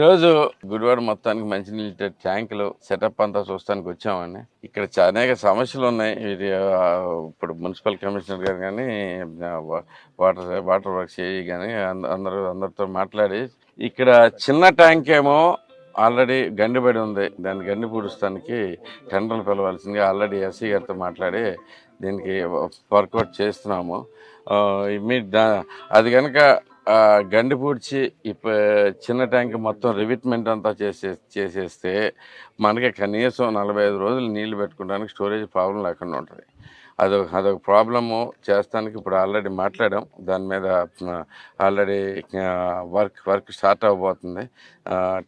ఈరోజు గుడివాడ మొత్తానికి మంచినీళ్ళ ట్యాంకులు సెటప్ అంతా చూస్తానికి వచ్చామండి. ఇక్కడ అనేక సమస్యలు ఉన్నాయి. ఇది ఇప్పుడు మున్సిపల్ కమిషనర్ గారు కానీ వా- వాటర్ వాటర్ వర్క్స్ ఏఈ కానీ అందరూ అందరితో మాట్లాడి ఇక్కడ చిన్న ట్యాంక్ ఏమో ఆల్రెడీ గండిబడి ఉంది. దాన్ని గండి పూడుస్తానికి టెండర్లు పిలవాల్సిందిగా ఆల్రెడీ ఎస్సీ గారితో మాట్లాడి దీనికి వర్కౌట్ చేస్తున్నాము. మీ అది కనుక గండిపూడ్చి గండి పూడ్చి ఇప్ప చిన్న ట్యాంక్ మొత్తం రివిట్మెంట్ అంతా చేసే చేసేస్తే మనకి కనీసం నలభై ఐదు రోజులు నీళ్ళు పెట్టుకోవడానికి స్టోరేజ్ ప్రాబ్లం లేకుండా ఉంటుంది. అదొక అదొక ప్రాబ్లము చేస్తానికి ఇప్పుడు ఆల్రెడీ మాట్లాడాం. దాని మీద ఆల్రెడీ వర్క్ వర్క్ స్టార్ట్ అవ్వబోతుంది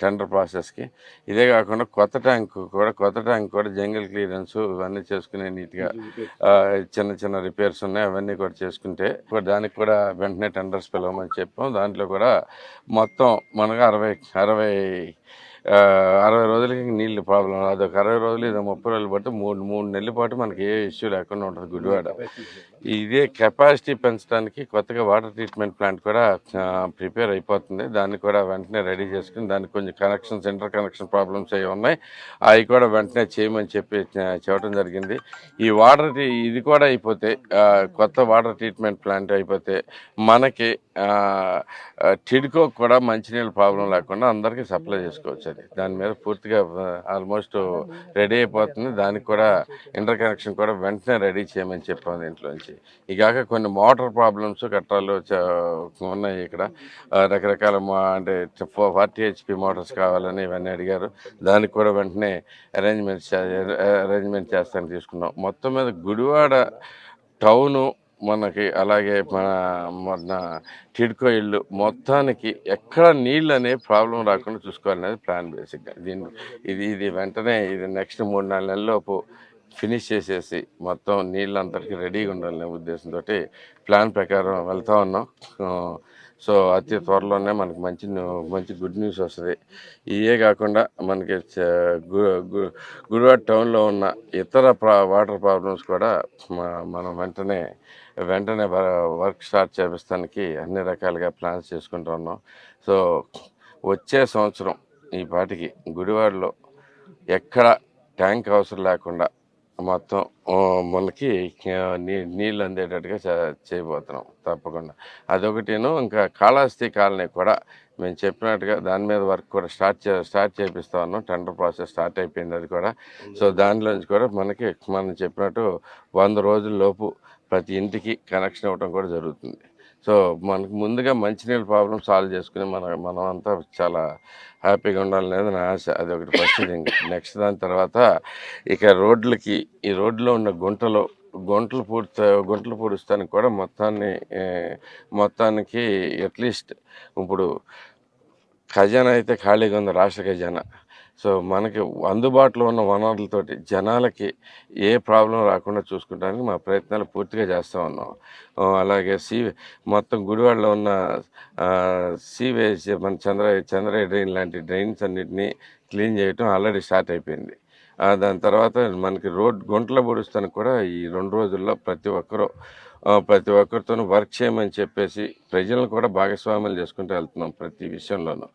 టెండర్ ప్రాసెస్కి. ఇదే కాకుండా కొత్త ట్యాంక్ కూడా కొత్త ట్యాంక్ కూడా జంగిల్ క్లియరెన్స్ ఇవన్నీ చేసుకునే నీట్గా చిన్న చిన్న రిపేర్స్ ఉన్నాయి అవన్నీ కూడా చేసుకుంటే దానికి కూడా వెంటనే టెండర్స్ పిలవమని చెప్పాం. దాంట్లో కూడా మొత్తం మనకు అరవై అరవై అరవై రోజులకి నీళ్ళు ప్రాబ్లం అదొక అరవై రోజులు ఇది ముప్పై రోజులు బట్టి మూడు మూడు నెలల పాటు మనకి ఏ ఇష్యూ లేకుండా ఉంటుంది గుడివాడ. ఇదే కెపాసిటీ పెంచడానికి కొత్తగా వాటర్ ట్రీట్మెంట్ ప్లాంట్ కూడా ప్రిపేర్ అయిపోతుంది. దాన్ని కూడా వెంటనే రెడీ చేసుకుని దానికి కొంచెం కనెక్షన్స్ ఇంటర్ కనెక్షన్ ప్రాబ్లమ్స్ అవి ఉన్నాయి. అవి కూడా వెంటనే చేయమని చెప్పి చెప్పడం జరిగింది. ఈ వాటర్ ఇది కూడా అయిపోతే కొత్త వాటర్ ట్రీట్మెంట్ ప్లాంట్ అయిపోతే మనకి ఆ, టిడ్కో కూడా మంచినీళ్ళ ప్రాబ్లం లేకుండా అందరికీ సప్లై చేసుకోవచ్చు. అది దాని మీద పూర్తిగా ఆల్మోస్ట్ రెడీ అయిపోతుంది. దానికి కూడా ఇంటర్ కనెక్షన్ కూడా వెంటనే రెడీ చేయమని చెప్పాం దీంట్లోంచి ఇగాక కొన్ని మోటార్ ప్రాబ్లమ్స్ కట్టాలు ఉన్నాయి ఇక్కడ. రకరకాల అంటే ఫార్టీ హెచ్పి మోటార్స్ కావాలని ఇవన్నీ అడిగారు. దానికి కూడా వెంటనే అరేంజ్మెంట్ అరేంజ్మెంట్ చేస్తానికి తీసుకున్నాం. మొత్తం మీద గుడివాడ టౌను మనకి అలాగే మన మన టిడ్కో ఇల్లు మొత్తానికి ఎక్కడ నీళ్ళు అనే ప్రాబ్లం రాకుండా చూసుకోవాలనేది ప్లాన్ బేసిక్గా. దీన్ని ఇది ఇది వెంటనే ఇది నెక్స్ట్ మూడు నాలుగు నెలలలోపు ఫినిష్ చేసేసి మొత్తం నీళ్ళు అంతటికి రెడీగా ఉండాలనే ఉద్దేశంతో ప్లాన్ ప్రకారం వెళ్తూ ఉన్నాం. సో అతి త్వరలోనే మనకి మంచి న్యూ- మంచి గుడ్ న్యూస్ వస్తుంది. ఇవే కాకుండా మనకి గుడివాడ టౌన్లో ఉన్న ఇతర ప్రా వాటర్ ప్రాబ్లమ్స్ కూడా మనం వెంటనే వెంటనే వర్క్ స్టార్ట్ చేపిస్తానికి అన్ని రకాలుగా ప్లాన్స్ చేసుకుంటూ ఉన్నాం. సో వచ్చే సంవత్సరం ఈ పాటికి గుడివాడలో ఎక్కడ ట్యాంక్ అవసరం లేకుండా మొత్తం మనకి నీ నీళ్ళు అందేటట్టుగా చే- చేయబోతున్నాం. తప్పకుండా. అదొకటిను ఇంకా కాళహస్తి కాలనీ కూడా మేము చెప్పినట్టుగా దాని మీద వర్క్ కూడా స్టార్ట్ చే స్టార్ట్ చేపిస్తా ఉన్నాం. టెండర్ ప్రాసెస్ స్టార్ట్ అయిపోయింది అది కూడా. సో దానిలోంచి కూడా మనకి మనం చెప్పినట్టు వంద రోజుల లోపు ప్రతి ఇంటికి కనెక్షన్ ఇవ్వడం కూడా జరుగుతుంది. సో మనకు ముందుగా మంచినీళ్ళ ప్రాబ్లం సాల్వ్ చేసుకుని మన మనం అంతా చాలా హ్యాపీగా ఉండాలనేది నా ఆశ. అది ఒకటి ఫస్ట్ థింగ్ నెక్స్ట్ దాని తర్వాత ఇక రోడ్లకి ఈ రోడ్లో ఉన్న గుంటలో గుంటలు పూడ్చ గుంటలు పూడుస్తానికి కూడా మొత్తాన్ని మొత్తానికి అట్లీస్ట్ ఇప్పుడు ఖజానా అయితే ఖాళీగా ఉంది రాష్ట్ర ఖజానా. సో మనకి అందుబాటులో ఉన్న వనరులతోటి జనాలకి ఏ ప్రాబ్లం రాకుండా చూసుకోవడానికి మా ప్రయత్నాలు పూర్తిగా చేస్తూ ఉన్నాం. అలాగే సీ మొత్తం గుడివాడలో ఉన్న సీవేజ్ మన చంద్ర చంద్రయ్య డ్రైన్ లాంటి డ్రైన్స్ అన్నింటినీ క్లీన్ చేయటం ఆల్రెడీ స్టార్ట్ అయిపోయింది. దాని తర్వాత మనకి రోడ్ గుంటల పొడుస్తానికి కూడా ఈ రెండు రోజుల్లో ప్రతి ఒక్కరూ ప్రతి ఒక్కరితోనూ వర్క్ చేయమని చెప్పేసి ప్రజలను కూడా భాగస్వామ్యం చేసుకుంటూ వెళ్తున్నాం ప్రతి విషయంలోనూ.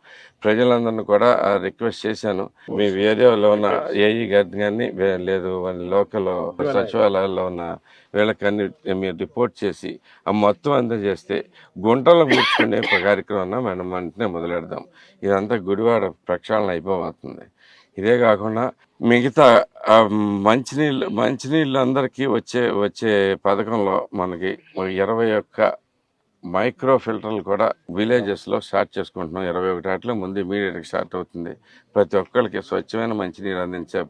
ప్రజలందరిని కూడా రిక్వెస్ట్ చేశాను. మీ ఏరియాలో ఉన్న ఏఈ గారిని కానీ లేదు లోకల్ సచివాలయాల్లో ఉన్న వీళ్ళకన్నీ మీరు రిపోర్ట్ చేసి ఆ మొత్తం అందజేస్తే గుంటలు కూర్చుకునే కార్యక్రమం మనం వెంటనే మొదలెడదాం. ఇదంతా గుడివాడ ప్రక్షాళన అయిపోతుంది ఇదే కాకుండా మిగతా మంచినీళ్ళు మంచినీళ్ళు అందరికీ వచ్చే వచ్చే పథకంలో మనకి ఇరవై ఒక్క మైక్రో ఫిల్టర్లు కూడా విలేజెస్లో స్టార్ట్ చేసుకుంటున్నాం. ఇరవై ఒకటి ఆటలు ముందు ఇమీడియట్గా స్టార్ట్ అవుతుంది. ప్రతి ఒక్కరికి స్వచ్ఛమైన మంచినీరు అందించే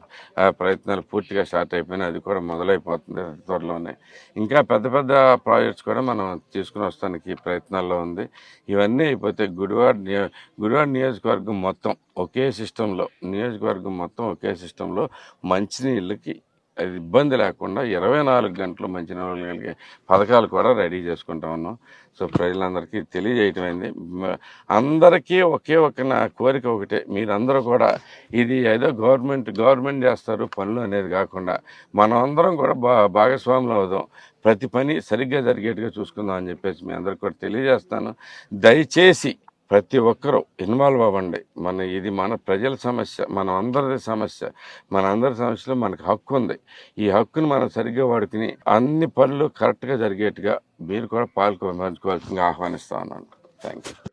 ఆ ప్రయత్నాలు పూర్తిగా స్టార్ట్ అయిపోయినాయి. అది కూడా మొదలైపోతుంది త్వరలోనే. ఇంకా పెద్ద పెద్ద ప్రాజెక్ట్స్ కూడా మనం తీసుకుని వస్తానికి ప్రయత్నాల్లో ఉంది. ఇవన్నీ అయిపోతే గుడివాడ నియో గుడివాడ నియోజకవర్గం మొత్తం ఒకే సిస్టంలో నియోజకవర్గం మొత్తం ఒకే సిస్టంలో మంచినీళ్ళకి ఇబ్బంది లేకుండా ఇరవై నాలుగు గంటలు మంచినీళ్ళు కలిగే పథకాలు కూడా రెడీ చేసుకుంటా ఉన్నాం. సో ప్రజలందరికీ తెలియజేయటమైంది. అందరికీ ఒకే ఒక నా కోరిక ఒకటే. మీరందరూ కూడా ఇది ఏదో గవర్నమెంట్ గవర్నమెంట్ చేస్తారు పనులు అనేది కాకుండా మనం అందరం కూడా బా భాగస్వాములు అవుదాం. ప్రతి పని సరిగ్గా జరిగేట్టుగా చూసుకుందాం అని చెప్పేసి మీ అందరికి కూడా తెలియజేస్తాను. దయచేసి ప్రతి ఒక్కరూ ఇన్వాల్వ్ అవ్వండి. మన ఇది మన ప్రజల సమస్య మన అందరి సమస్య మన అందరి సమస్యలో మనకు హక్కు ఉంది. ఈ హక్కును మనం సరిగ్గా వాడుకుని అన్ని పనులు కరెక్ట్గా జరిగేట్టుగా మీరు కూడా పాల్గొ పంచుకోవాల్సింది ఆహ్వానిస్తా ఉన్నాను. Thank you